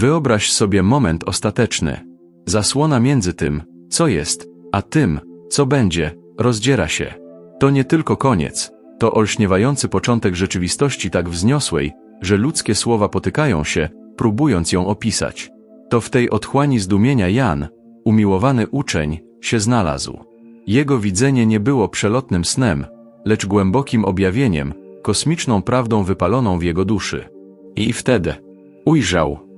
Wyobraź sobie moment ostateczny. Zasłona między tym, co jest, a tym, co będzie, rozdziera się. To nie tylko koniec, to olśniewający początek rzeczywistości tak wzniosłej, że ludzkie słowa potykają się, próbując ją opisać. To w tej otchłani zdumienia Jan, umiłowany uczeń, się znalazł. Jego widzenie nie było przelotnym snem, lecz głębokim objawieniem, kosmiczną prawdą wypaloną w jego duszy. I wtedy ujrzał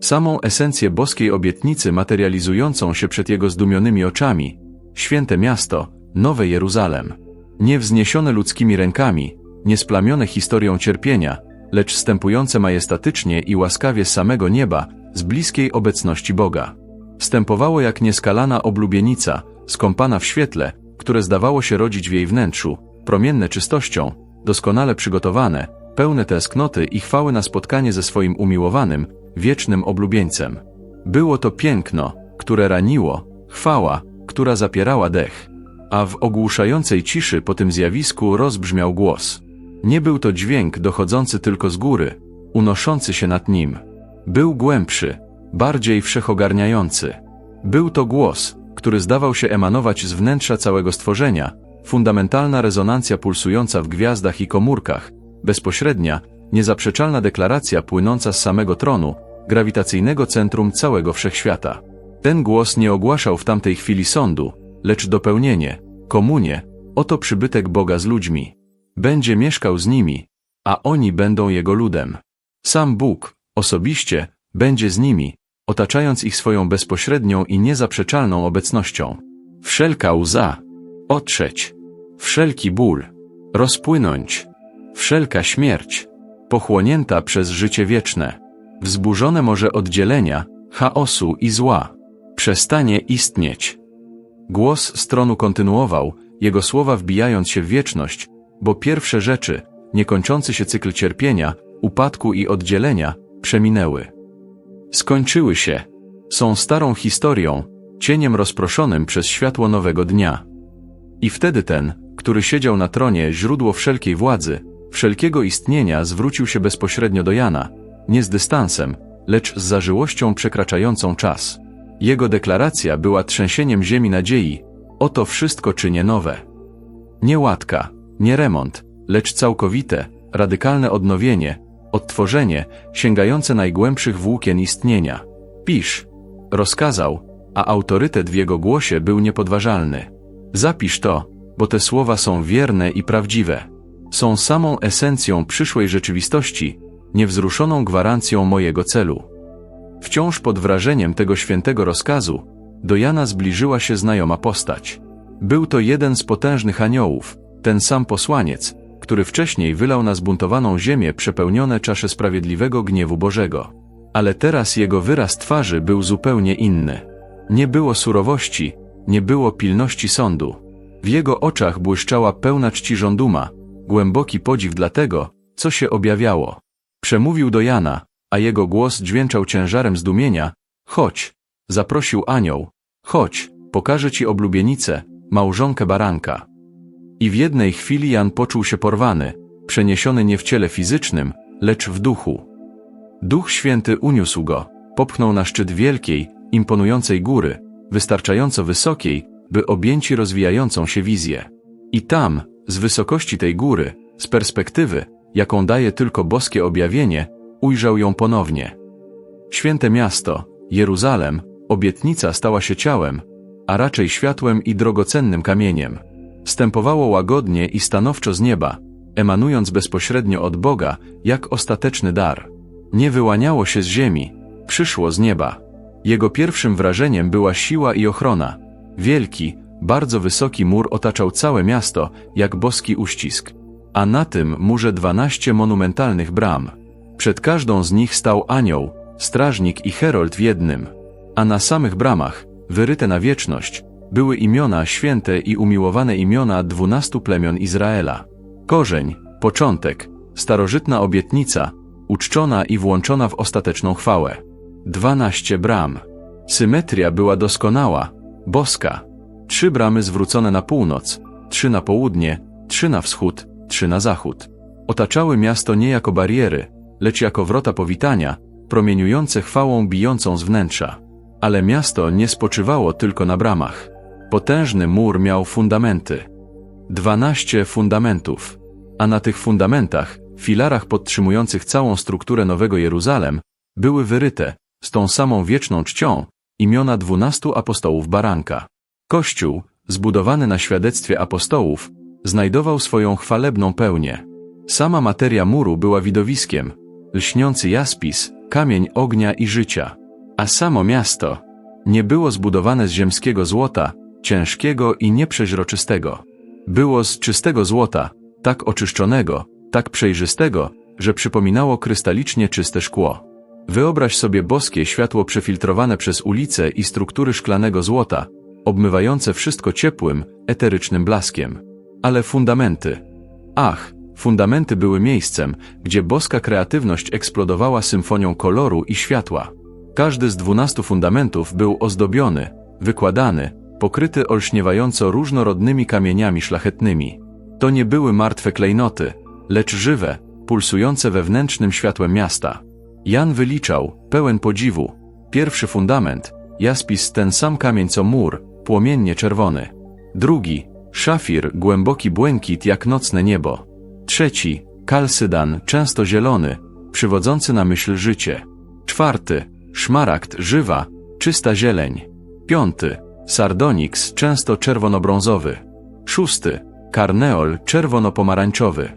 samą esencję boskiej obietnicy materializującą się przed jego zdumionymi oczami, święte miasto, Nowe Jeruzalem. Nie wzniesione ludzkimi rękami, nie splamione historią cierpienia, lecz stępujące majestatycznie i łaskawie z samego nieba, z bliskiej obecności Boga. Wstępowało jak nieskalana oblubienica, skąpana w świetle, które zdawało się rodzić w jej wnętrzu, promienne czystością, doskonale przygotowane, pełne tęsknoty i chwały na spotkanie ze swoim umiłowanym, wiecznym oblubieńcem. Było to piękno, które raniło, chwała, która zapierała dech. A w ogłuszającej ciszy po tym zjawisku rozbrzmiał głos. Nie był to dźwięk dochodzący tylko z góry, unoszący się nad nim. Był głębszy, bardziej wszechogarniający. Był to głos, który zdawał się emanować z wnętrza całego stworzenia, fundamentalna rezonancja pulsująca w gwiazdach i komórkach, bezpośrednia, niezaprzeczalna deklaracja płynąca z samego tronu, grawitacyjnego centrum całego wszechświata. Ten głos nie ogłaszał w tamtej chwili sądu, lecz dopełnienie, komunie, oto przybytek Boga z ludźmi. Będzie mieszkał z nimi, a oni będą Jego ludem. Sam Bóg, osobiście, będzie z nimi, otaczając ich swoją bezpośrednią i niezaprzeczalną obecnością. Wszelka łza, otrzeć, wszelki ból, rozpłynąć, wszelka śmierć, pochłonięta przez życie wieczne, wzburzone może oddzielenia, chaosu i zła, przestanie istnieć. Głos stronu kontynuował, jego słowa wbijając się w wieczność, bo pierwsze rzeczy, niekończący się cykl cierpienia, upadku i oddzielenia, przeminęły. Skończyły się. Są starą historią, cieniem rozproszonym przez światło nowego dnia. I wtedy ten, który siedział na tronie źródło wszelkiej władzy, wszelkiego istnienia zwrócił się bezpośrednio do Jana, nie z dystansem, lecz z zażyłością przekraczającą czas. Jego deklaracja była trzęsieniem ziemi nadziei, oto wszystko czynię nowe. Nie łatka, nie remont, lecz całkowite, radykalne odnowienie, odtworzenie, sięgające najgłębszych włókien istnienia. Pisz, rozkazał, a autorytet w jego głosie był niepodważalny. Zapisz to, bo te słowa są wierne i prawdziwe. Są samą esencją przyszłej rzeczywistości, niewzruszoną gwarancją mojego celu. Wciąż pod wrażeniem tego świętego rozkazu, do Jana zbliżyła się znajoma postać. Był to jeden z potężnych aniołów, ten sam posłaniec, który wcześniej wylał na zbuntowaną ziemię przepełnione czasze sprawiedliwego gniewu Bożego. Ale teraz jego wyraz twarzy był zupełnie inny. Nie było surowości, nie było pilności sądu. W jego oczach błyszczała pełna czci żąduma, głęboki podziw dla tego, co się objawiało. Przemówił do Jana, a jego głos dźwięczał ciężarem zdumienia. Chodź, zaprosił anioł. Chodź, pokażę ci oblubienicę, małżonkę baranka. I w jednej chwili Jan poczuł się porwany, przeniesiony nie w ciele fizycznym, lecz w duchu. Duch Święty uniósł go, popchnął na szczyt wielkiej, imponującej góry, wystarczająco wysokiej, by objęci rozwijającą się wizję. I tam, z wysokości tej góry, z perspektywy, jaką daje tylko boskie objawienie, ujrzał ją ponownie. Święte miasto, Jeruzalem, obietnica stała się ciałem, a raczej światłem i drogocennym kamieniem. Stępowało łagodnie i stanowczo z nieba, emanując bezpośrednio od Boga, jak ostateczny dar. Nie wyłaniało się z ziemi, przyszło z nieba. Jego pierwszym wrażeniem była siła i ochrona. Wielki, bardzo wysoki mur otaczał całe miasto, jak boski uścisk. A na tym murze dwanaście monumentalnych bram. Przed każdą z nich stał anioł, strażnik i herold w jednym. A na samych bramach, wyryte na wieczność, były imiona święte i umiłowane imiona dwunastu plemion Izraela. Korzeń, początek, starożytna obietnica, uczczona i włączona w ostateczną chwałę. Dwanaście bram. Symetria była doskonała, boska. Trzy bramy zwrócone na północ, trzy na południe, trzy na wschód, trzy na zachód. Otaczały miasto nie jako bariery, lecz jako wrota powitania, promieniujące chwałą bijącą z wnętrza. Ale miasto nie spoczywało tylko na bramach. Potężny mur miał fundamenty. Dwanaście fundamentów. A na tych fundamentach, filarach podtrzymujących całą strukturę Nowego Jeruzalem, były wyryte, z tą samą wieczną czcią, imiona dwunastu apostołów Baranka. Kościół, zbudowany na świadectwie apostołów, znajdował swoją chwalebną pełnię. Sama materia muru była widowiskiem, lśniący jaspis, kamień ognia i życia. A samo miasto nie było zbudowane z ziemskiego złota, ciężkiego i nieprzeźroczystego. Było z czystego złota, tak oczyszczonego, tak przejrzystego, że przypominało krystalicznie czyste szkło. Wyobraź sobie boskie światło przefiltrowane przez ulice i struktury szklanego złota, obmywające wszystko ciepłym, eterycznym blaskiem. Ale fundamenty. Ach, fundamenty były miejscem, gdzie boska kreatywność eksplodowała symfonią koloru i światła. Każdy z dwunastu fundamentów był ozdobiony, wykładany, pokryty olśniewająco różnorodnymi kamieniami szlachetnymi. To nie były martwe klejnoty, lecz żywe, pulsujące wewnętrznym światłem miasta. Jan wyliczał, pełen podziwu. Pierwszy fundament, jaspis ten sam kamień co mur, płomiennie czerwony. Drugi, szafir, głęboki błękit jak nocne niebo. Trzeci, kalsydan, często zielony, przywodzący na myśl życie. Czwarty, szmaragd, żywa, czysta zieleń. Piąty, sardonyx, często czerwono-brązowy. Szósty, karneol, czerwono-pomarańczowy.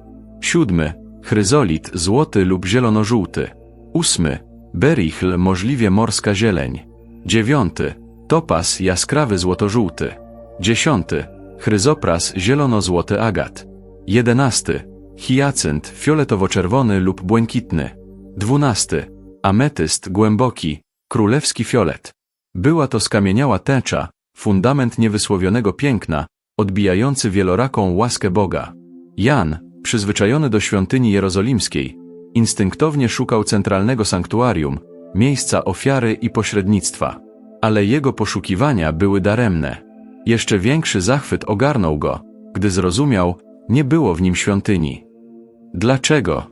Siódmy, chryzolit, złoty lub zielono-żółty. Ósmy, berichl, możliwie morska zieleń. Dziewiąty, topas, jaskrawy złoto-żółty. Dziesiąty, chryzopras, zielono-złoty agat. Jedenasty, hiacynt, fioletowo-czerwony lub błękitny. Dwunasty, ametyst, głęboki, królewski fiolet. Była to skamieniała tęcza, fundament niewysłowionego piękna, odbijający wieloraką łaskę Boga. Jan, przyzwyczajony do świątyni jerozolimskiej, instynktownie szukał centralnego sanktuarium, miejsca ofiary i pośrednictwa. Ale jego poszukiwania były daremne. Jeszcze większy zachwyt ogarnął go, gdy zrozumiał, nie było w nim świątyni. Dlaczego?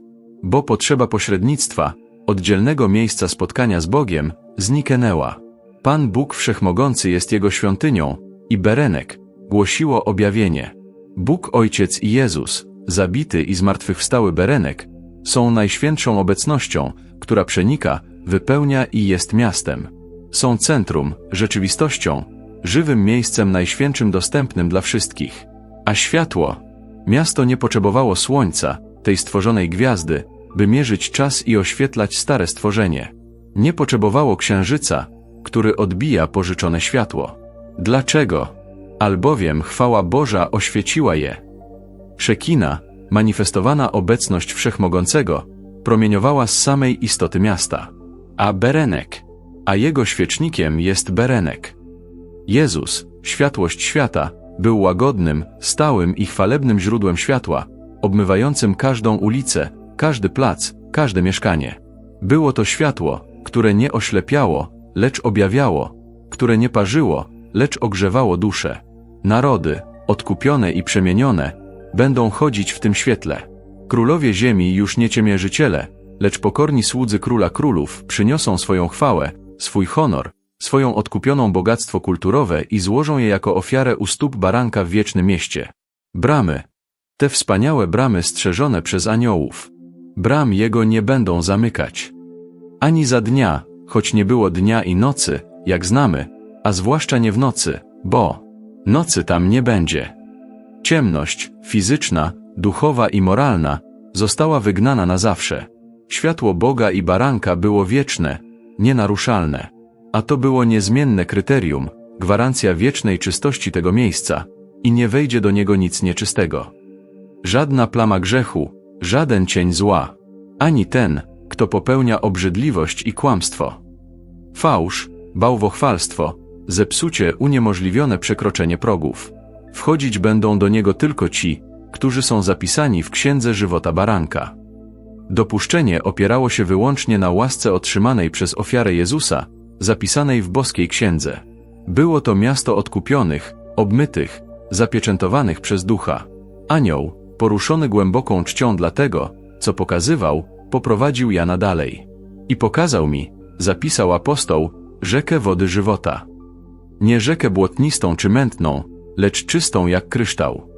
Bo potrzeba pośrednictwa, oddzielnego miejsca spotkania z Bogiem, zniknęła. Pan Bóg Wszechmogący jest jego świątynią i Berenek głosiło objawienie. Bóg Ojciec i Jezus, zabity i zmartwychwstały Berenek, są najświętszą obecnością, która przenika, wypełnia i jest miastem. Są centrum, rzeczywistością, żywym miejscem najświętszym dostępnym dla wszystkich. A światło? Miasto nie potrzebowało słońca, tej stworzonej gwiazdy, by mierzyć czas i oświetlać stare stworzenie. Nie potrzebowało księżyca, który odbija pożyczone światło. Dlaczego? Albowiem chwała Boża oświeciła je. Szekina, manifestowana obecność Wszechmogącego, promieniowała z samej istoty miasta. A Berenek, a jego świecznikiem jest Berenek. Jezus, światłość świata, był łagodnym, stałym i chwalebnym źródłem światła, obmywającym każdą ulicę, każdy plac, każde mieszkanie. Było to światło, które nie oślepiało, lecz objawiało, które nie parzyło, lecz ogrzewało duszę. Narody, odkupione i przemienione, będą chodzić w tym świetle. Królowie ziemi już nie ciemiężyciele, lecz pokorni słudzy króla królów przyniosą swoją chwałę, swój honor, swoją odkupioną bogactwo kulturowe i złożą je jako ofiarę u stóp baranka w wiecznym mieście. Bramy. Te wspaniałe bramy strzeżone przez aniołów. Bram jego nie będą zamykać. Ani za dnia, choć nie było dnia i nocy, jak znamy, a zwłaszcza nie w nocy, bo nocy tam nie będzie. Ciemność, fizyczna, duchowa i moralna, została wygnana na zawsze. Światło Boga i baranka było wieczne, nienaruszalne. A to było niezmienne kryterium, gwarancja wiecznej czystości tego miejsca i nie wejdzie do niego nic nieczystego. Żadna plama grzechu, żaden cień zła, ani ten, kto popełnia obrzydliwość i kłamstwo. Fałsz, bałwochwalstwo, zepsucie uniemożliwione przekroczenie progów. Wchodzić będą do niego tylko ci, którzy są zapisani w Księdze Żywota Baranka. Dopuszczenie opierało się wyłącznie na łasce otrzymanej przez ofiarę Jezusa, zapisanej w boskiej księdze. Było to miasto odkupionych, obmytych, zapieczętowanych przez ducha. Anioł, poruszony głęboką czcią dla tego, co pokazywał, poprowadził Jana dalej. I pokazał mi, zapisał apostoł, rzekę wody żywota. Nie rzekę błotnistą czy mętną, lecz czystą jak kryształ.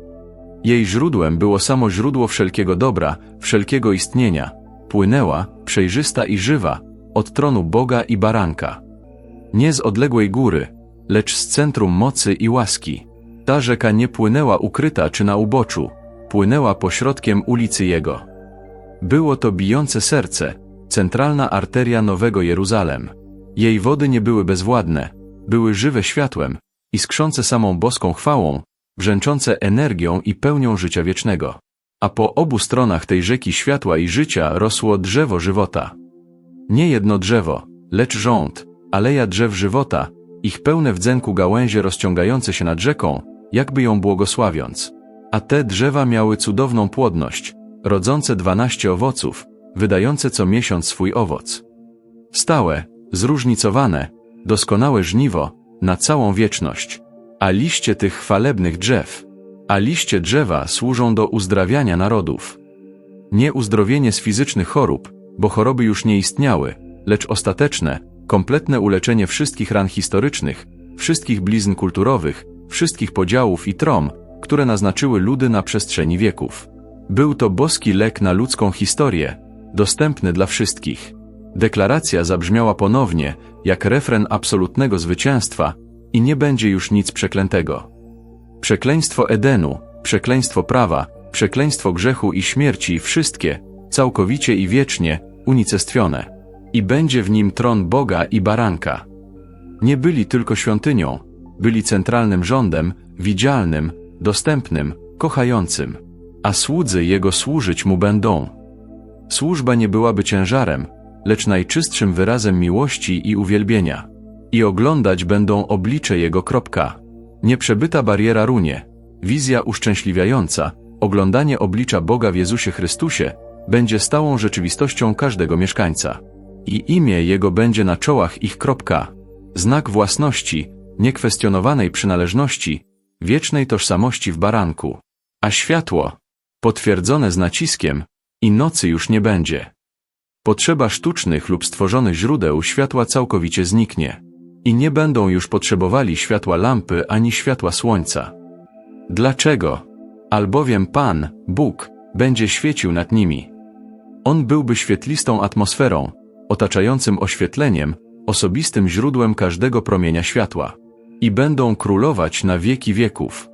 Jej źródłem było samo źródło wszelkiego dobra, wszelkiego istnienia. Płynęła, przejrzysta i żywa, od tronu Boga i baranka. Nie z odległej góry, lecz z centrum mocy i łaski. Ta rzeka nie płynęła ukryta czy na uboczu, płynęła pośrodkiem ulicy Jego. Było to bijące serce, centralna arteria Nowego Jeruzalem. Jej wody nie były bezwładne, były żywe światłem, iskrzące samą boską chwałą, brzęczące energią i pełnią życia wiecznego. A po obu stronach tej rzeki światła i życia rosło drzewo żywota. Nie jedno drzewo, lecz rząd, aleja drzew żywota, ich pełne wdzęku gałęzie rozciągające się nad rzeką, jakby ją błogosławiąc. A te drzewa miały cudowną płodność, rodzące dwanaście owoców, wydające co miesiąc swój owoc. Stałe, zróżnicowane, doskonałe żniwo, na całą wieczność. A liście tych chwalebnych drzew, a liście drzewa służą do uzdrawiania narodów. Nie uzdrowienie z fizycznych chorób, bo choroby już nie istniały, lecz ostateczne, kompletne uleczenie wszystkich ran historycznych, wszystkich blizn kulturowych, wszystkich podziałów i trom, które naznaczyły ludy na przestrzeni wieków. Był to boski lek na ludzką historię, dostępny dla wszystkich. Deklaracja zabrzmiała ponownie, jak refren absolutnego zwycięstwa, i nie będzie już nic przeklętego. Przekleństwo Edenu, przekleństwo prawa, przekleństwo grzechu i śmierci, wszystkie, całkowicie i wiecznie, unicestwione. I będzie w nim tron Boga i baranka. Nie byli tylko świątynią, byli centralnym rządem, widzialnym, dostępnym, kochającym. A słudzy Jego służyć Mu będą. Służba nie byłaby ciężarem, lecz najczystszym wyrazem miłości i uwielbienia. I oglądać będą oblicze Jego kropka. Nieprzebyta bariera runie, wizja uszczęśliwiająca, oglądanie oblicza Boga w Jezusie Chrystusie, będzie stałą rzeczywistością każdego mieszkańca. I imię Jego będzie na czołach ich kropka. Znak własności, niekwestionowanej przynależności, wiecznej tożsamości w baranku. A światło, potwierdzone z naciskiem, i nocy już nie będzie. Potrzeba sztucznych lub stworzonych źródeł światła całkowicie zniknie. I nie będą już potrzebowali światła lampy ani światła słońca. Dlaczego? Albowiem Pan, Bóg, będzie świecił nad nimi. On byłby świetlistą atmosferą, otaczającym oświetleniem, osobistym źródłem każdego promienia światła. I będą królować na wieki wieków.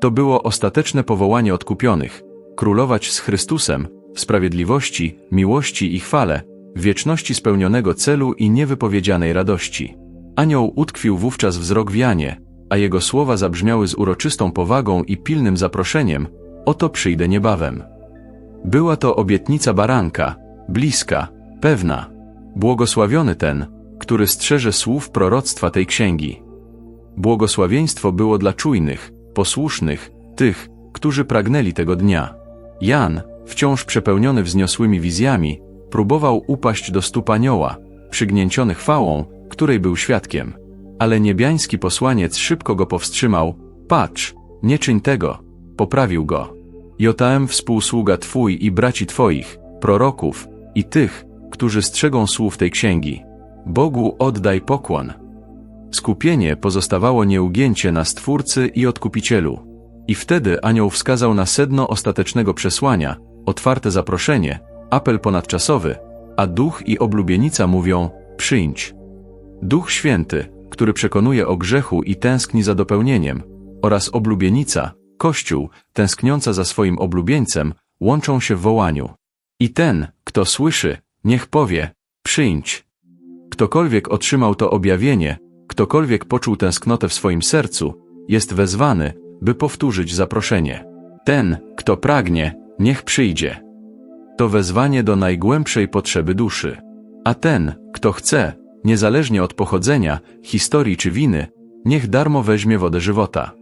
To było ostateczne powołanie odkupionych, królować z Chrystusem, w sprawiedliwości, miłości i chwale, wieczności spełnionego celu i niewypowiedzianej radości. Anioł utkwił wówczas wzrok w Janie, a jego słowa zabrzmiały z uroczystą powagą i pilnym zaproszeniem, oto przyjdę niebawem. Była to obietnica baranka, bliska, pewna. Błogosławiony ten, który strzeże słów proroctwa tej księgi. Błogosławieństwo było dla czujnych, posłusznych, tych, którzy pragnęli tego dnia. Jan, wciąż przepełniony wzniosłymi wizjami, próbował upaść do stóp anioła, przygnięciony chwałą, której był świadkiem. Ale niebiański posłaniec szybko go powstrzymał, patrz, nie czyń tego, poprawił go. Jotam współsługa Twój i braci Twoich, proroków, i tych, którzy strzegą słów tej księgi. Bogu oddaj pokłon. Skupienie pozostawało nieugięcie na Stwórcy i Odkupicielu. I wtedy anioł wskazał na sedno ostatecznego przesłania, otwarte zaproszenie, apel ponadczasowy, a duch i oblubienica mówią, przyjdź. Duch Święty, który przekonuje o grzechu i tęskni za dopełnieniem, oraz oblubienica, Kościół, tęskniąca za swoim oblubieńcem, łączą się w wołaniu. I ten, kto słyszy, niech powie, przyjdź. Ktokolwiek otrzymał to objawienie, ktokolwiek poczuł tęsknotę w swoim sercu, jest wezwany, by powtórzyć zaproszenie. Ten, kto pragnie, niech przyjdzie. To wezwanie do najgłębszej potrzeby duszy. A ten, kto chce, niezależnie od pochodzenia, historii czy winy, niech darmo weźmie wodę żywota.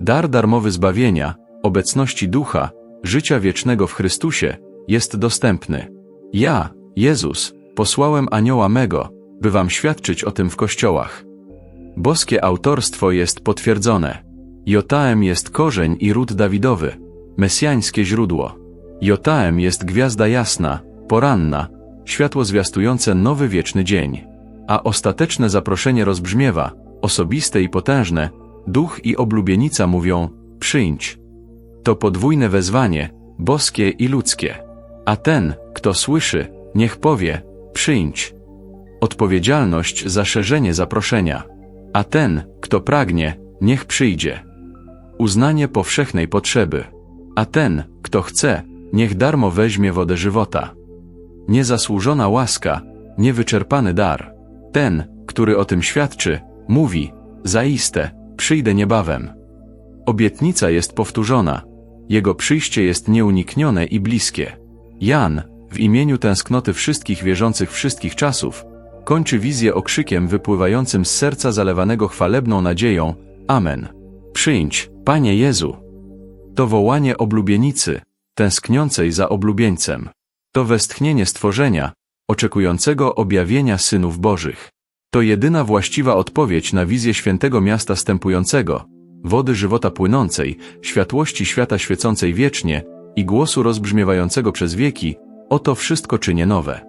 Dar darmowy zbawienia, obecności ducha, życia wiecznego w Chrystusie, jest dostępny. Ja, Jezus, posłałem anioła mego, by wam świadczyć o tym w kościołach. Boskie autorstwo jest potwierdzone. Jotaem jest korzeń i ród Dawidowy, mesjańskie źródło. Jotaem jest gwiazda jasna, poranna, światło zwiastujące nowy wieczny dzień. A ostateczne zaproszenie rozbrzmiewa, osobiste i potężne, duch i oblubienica mówią, przyjdź. To podwójne wezwanie, boskie i ludzkie. A ten, kto słyszy, niech powie, przyjdź. Odpowiedzialność za szerzenie zaproszenia. A ten, kto pragnie, niech przyjdzie. Uznanie powszechnej potrzeby. A ten, kto chce, niech darmo weźmie wodę żywota. Niezasłużona łaska, niewyczerpany dar. Ten, który o tym świadczy, mówi, zaiste, przyjdę niebawem. Obietnica jest powtórzona. Jego przyjście jest nieuniknione i bliskie. Jan, w imieniu tęsknoty wszystkich wierzących wszystkich czasów, kończy wizję okrzykiem wypływającym z serca zalewanego chwalebną nadzieją. Amen. Przyjdź, Panie Jezu. To wołanie oblubienicy, tęskniącej za oblubieńcem. To westchnienie stworzenia, oczekującego objawienia synów Bożych. To jedyna właściwa odpowiedź na wizję świętego miasta stępującego, wody żywota płynącej, światłości świata świecącej wiecznie i głosu rozbrzmiewającego przez wieki, oto wszystko czynię nowe.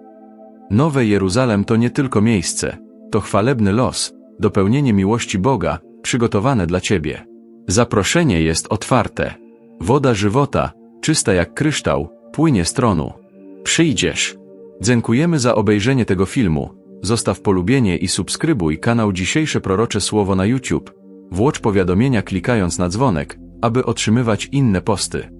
Nowe Jeruzalem to nie tylko miejsce, to chwalebny los, dopełnienie miłości Boga, przygotowane dla Ciebie. Zaproszenie jest otwarte. Woda żywota, czysta jak kryształ, płynie z tronu. Przyjdziesz. Dziękujemy za obejrzenie tego filmu. Zostaw polubienie i subskrybuj kanał Dzisiejsze Prorocze Słowo na YouTube. Włącz powiadomienia klikając na dzwonek, aby otrzymywać inne posty.